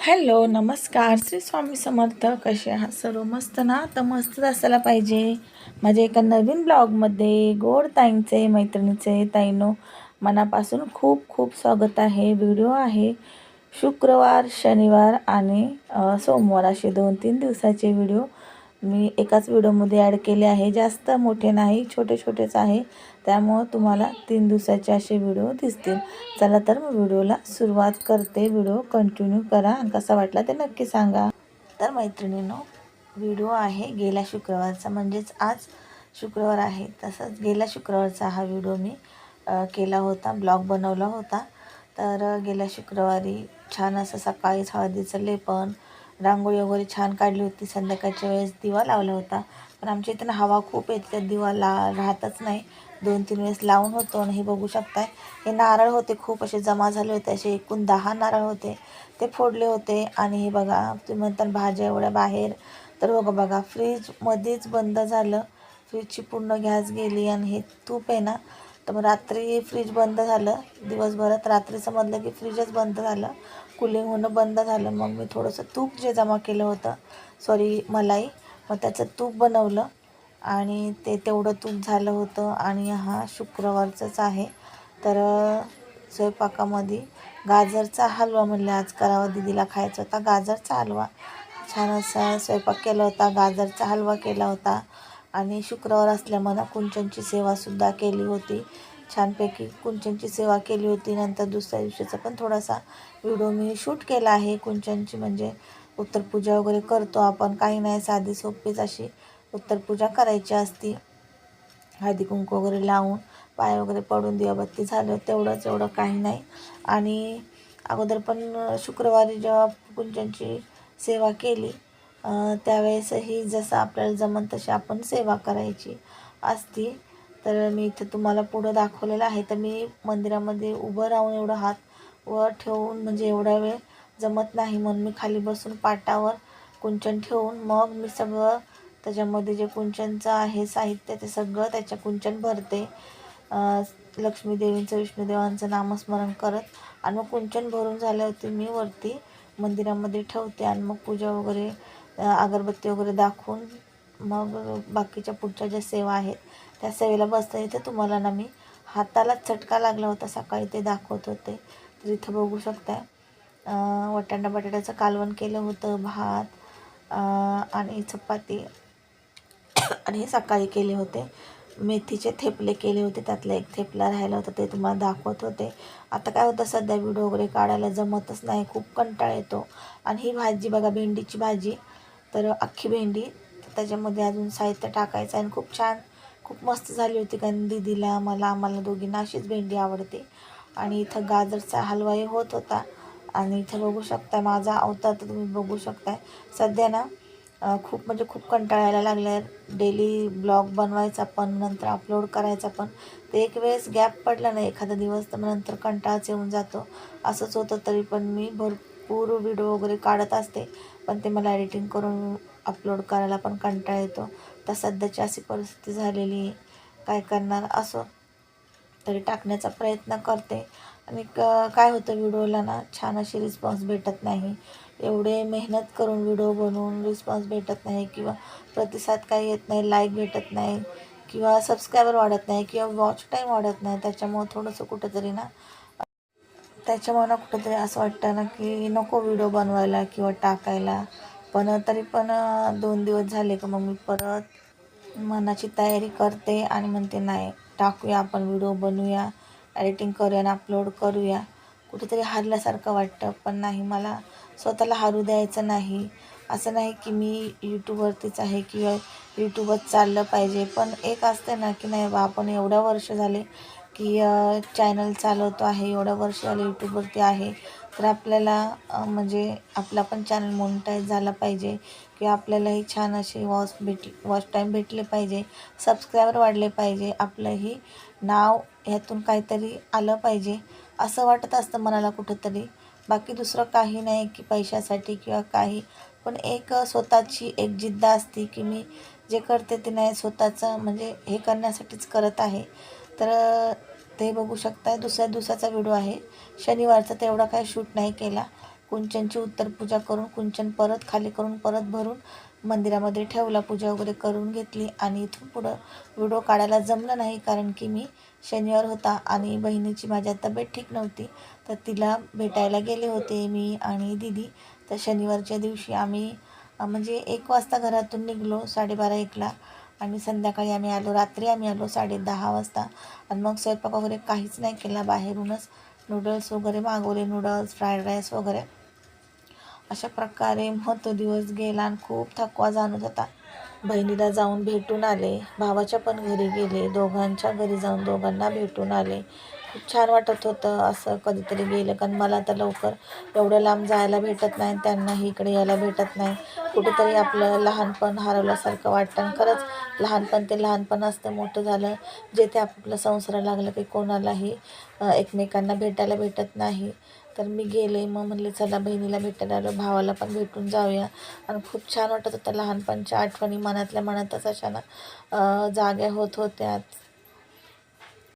Hello नमस्कार. श्री स्वामी समर्थ कसे आहात सर्व? मस्त ना? तर मस्तच असायला पाहिजे. माझ्या एका नवीन ब्लॉगमध्ये गोड ताईंचे मैत्रिणीचे ताईनो मनापासून खूप खूप स्वागत आहे. व्हिडिओ आहे शुक्रवार शनिवार आणि सोमवार असे दोन तीन दिवसाचे व्हिडिओ. मी एकाच व्हिडिओमध्ये ॲड केले आहे. जास्त मोठे नाही छोटे छोटेच आहे. त्यामुळं तुम्हाला तीन दिवसाचे असे व्हिडिओ दिसतील. चला तर मी व्हिडिओला सुरुवात करते. व्हिडिओ कंटिन्यू करा. आणि कसा वाटला ते नक्की सांगा. तर मैत्रिणीनो व्हिडिओ आहे गेल्या शुक्रवारचा. म्हणजेच आज शुक्रवार आहे. तसंच गेल्या शुक्रवारचा हा व्हिडिओ मी केला होता. ब्लॉग बनवला होता. तर गेल्या शुक्रवारी छान असं सकाळीच हळदीचं लेपन रांगोळी वगैरे छान काढली होती. संध्याकाळच्या वेळेस दिवा लावला होता. पण आमच्या इथं हवा खूप येते त्यात दिवा ला राहतच नाही. दोन तीन वेळेस लावून होतो आणि हे बघू शकताय. हे नारळ होते. खूप असे जमा झाले होते. असे एकूण दहा नारळ होते. ते फोडले होते. आणि हे बघा तुम्ही म्हणता भाज्या एवढ्या बाहेर. तर बघा बघा फ्रीजमध्येच बंद झालं. फ्रीजची पूर्ण गॅस गेली आणि हे तूप आहे ना तर मग रात्री फ्रीज बंद झालं. दिवसभरात रात्री समजलं की फ्रीजच बंद झालं. कुलिंग होणं बंद झालं. मग मी थोडंसं तूप जे जमा केलं होतं सॉरी मलाई मग त्याचं तूप बनवलं आणि ते तेवढं तूप झालं होतं आणि हा शुक्रवारचाच आहे. तर स्वयंपाकामध्ये गाजरचा हलवा म्हणले आज करावा दिदीला खायचा होता. गाजरचा हलवा. छान असा स्वयंपाक केला होता. गाजरचा हलवा केला होता. आणि शुक्रवार असल्यामुळे कुंचनची सेवासुद्धा केली होती. छानपैकी कुंचनची सेवा केली होती. नंतर दुसऱ्या दिवशीचा पण थोडासा व्हिडिओ मी शूट केला आहे. कुंचनची म्हणजे उत्तरपूजा वगैरे करतो आपण. काही नाही साधी सोपीच अशी उत्तरपूजा करायची असती. हळदी कुंकू वगैरे लावून पाय वगैरे पडून दिवाबत्ती झालं तेवढंच एवढं काही नाही. आणि अगोदर पण शुक्रवारी जेव्हा कुंचनची सेवा केली त्यावेळेसही जसं आपल्याला जमन तशी आपण सेवा करायची असती. तर मी इथं तुम्हाला पुढं दाखवलेलं आहे. तर मी मंदिरामध्ये उभं राहून एवढं हात वर ठेवून म्हणजे एवढा वेळ जमत नाही म्हणून मी खाली बसून पाटावर कुंचन ठेवून मग मी सगळं त्याच्यामध्ये जे कुंचनचं आहे साहित्य ते सगळं त्याच्या कुंचन भरते. लक्ष्मीदेवींचं विष्णुदेवांचं नामस्मरण करत आणि मग कुंचन भरून झाल्यावरती मी वरती मंदिरामध्ये ठेवते आणि मग पूजा वगैरे अगरबत्ती वगैरे दाखवून मग बाकीच्या पुढच्या ज्या सेवा आहेत त्या सेवेला बसता येते. तुम्हाला ना मी हाताला चटका लागला होता सकाळी ते दाखवत होते. तर इथं बघू शकताय. वटाणा बटाट्याचं कालवण केलं होतं भात आणि चपाती. आणि हे सकाळी केले होते. मेथीचे थेपले केले होते. त्यातला एक थेपला राहिला होता ते तुम्हाला दाखवत होते. आता काय होतं सध्या व्हिडिओ वगैरे काढायला जमतच नाही. खूप कंटाळा येतो. आणि ही भाजी बघा भेंडीची भाजी. तर अख्खी भेंडी. तर त्याच्यामध्ये अजून साहित्य टाकायचं आणि खूप छान खूप मस्त झाली होती कारण दीदीला. मला आम्हाला दोघींना अशीच भेंडी आवडते. आणि इथं गाजरचा हलवाही होत होता. आणि इथं बघू शकता माझा अवतार तर तुम्ही बघू शकताय. सध्या ना खूप म्हणजे खूप कंटाळायला लागला डेली ब्लॉग बनवायचा पण नंतर अपलोड करायचा पण. ते एक वेळेस गॅप पडला ना एखादा दिवस तर मग नंतर कंटाळाच येऊन जातो. असंच होतं तरी पण मी भरपूर व्हिडिओ वगैरे काढत असते. पण ते मला एडिटिंग करून अपलोड करायला पण कंटाळा येतो. तर सध्याची अशी परिस्थिती झालेली आहे. काय करणार? असो तरी टाकण्याचा प्रयत्न करते. आणि क काय होतं व्हिडिओला ना छान अशी रिस्पॉन्स भेटत नाही. एवढे मेहनत करून व्हिडिओ बनवून रिस्पॉन्स भेटत नाही किंवा प्रतिसाद काही येत नाही लाईक भेटत नाही किंवा सबस्क्रायबर वाढत नाही किंवा वॉच टाईम वाढत नाही. त्याच्यामुळं थोडंसं कुठंतरी ना त्याच्यामुळे ना कुठंतरी असं वाटतं ना की नको व्हिडिओ बनवायला किंवा टाकायला. पण तरी पण दोन दिवस झाले का मग मी परत मनाची तयारी करते आणि म्हणते नाही टाकूया आपण व्हिडिओ बनवूया एडिटिंग करूया आणि अपलोड करूया. कुठेतरी हारल्यासारखं वाटतं पण नाही मला स्वतःला हारू द्यायचं नाही. असं नाही की मी यूट्यूबवरतीच आहे किंवा यूट्यूबच चाललं पाहिजे पण एक असते ना की नाही बा आपण एवढ्या वर्ष झाले की चॅनल चालवतो आहे एवढ्या वर्ष यूट्यूबवरती आहे तर आपल्याला म्हणजे आपला पण चॅनल मोनिटाईज झाला पाहिजे किंवा आपल्यालाही छान असे वॉच भेट वॉच टाईम भेटले पाहिजे सबस्क्रायबर वाढले पाहिजे आपलंही नाव ह्यातून काहीतरी आलं पाहिजे असं वाटत असतं मनाला कुठंतरी. बाकी दुसरं काही नाही की पैशासाठी किंवा काही पण एक स्वतःची एक जिद्द असते की मी जे करते ते नाही स्वतःचं म्हणजे हे करण्यासाठीच करत आहे. तर ते बघू शकताय. दुसऱ्या दिवसाचा व्हिडिओ आहे. शनिवारचा तेवढा काही शूट नाही केला. कुंचनची उत्तर पूजा करून कुंचन परत खाली करून परत भरून मंदिरामध्ये ठेवला. पूजा वगैरे करून घेतली आणि इथून पुढं व्हिडिओ काढायला जमलं नाही कारण की मी शनिवार होता आणि बहिणीची माझ्या तब्येत ठीक नव्हती. तर तिला भेटायला गेले होते मी आणि दिदी. तर शनिवारच्या दिवशी आम्ही म्हणजे एक वाजता घरातून निघलो साडेबारा एकला. आणि संध्याकाळी आम्ही आलो रात्री आम्ही आलो साडे दहा वाजता. आणि मग स्वयंपाक वगैरे काहीच नाही केला बाहेरूनच. नूडल्स वगैरे मागवले नूडल्स फ्राईड राईस वगैरे. अशा प्रकारे मग तो दिवस गेला आणि खूप थकवा जाणवत होता. बहिणीला जाऊन भेटून आले. भावाच्या पण घरी गेले. दोघांच्या घरी जाऊन दोघांना भेटून आले. खूप छान वाटत होतं असं कधीतरी गेलं. कारण मला तर लवकर एवढं लांब जायला भेटत नाही त्यांनाही इकडे यायला भेटत नाही. कुठेतरी आपलं लहानपण हरवल्यासारखं वाटतं आणि खरंच लहानपण ते लहानपण असतं मोठं झालं जे ते आपलं संसाराला लागलं की कोणालाही एकमेकांना भेटायला भेटत नाही. तर मी गेले मग म्हणले चला बहिणीला भेटायला आलो भावाला पण भेटून जाऊया. आणि खूप छान वाटत होतं. लहानपणच्या आठवणी मनातल्या मनातच अशा ना जाग्या होत होत्या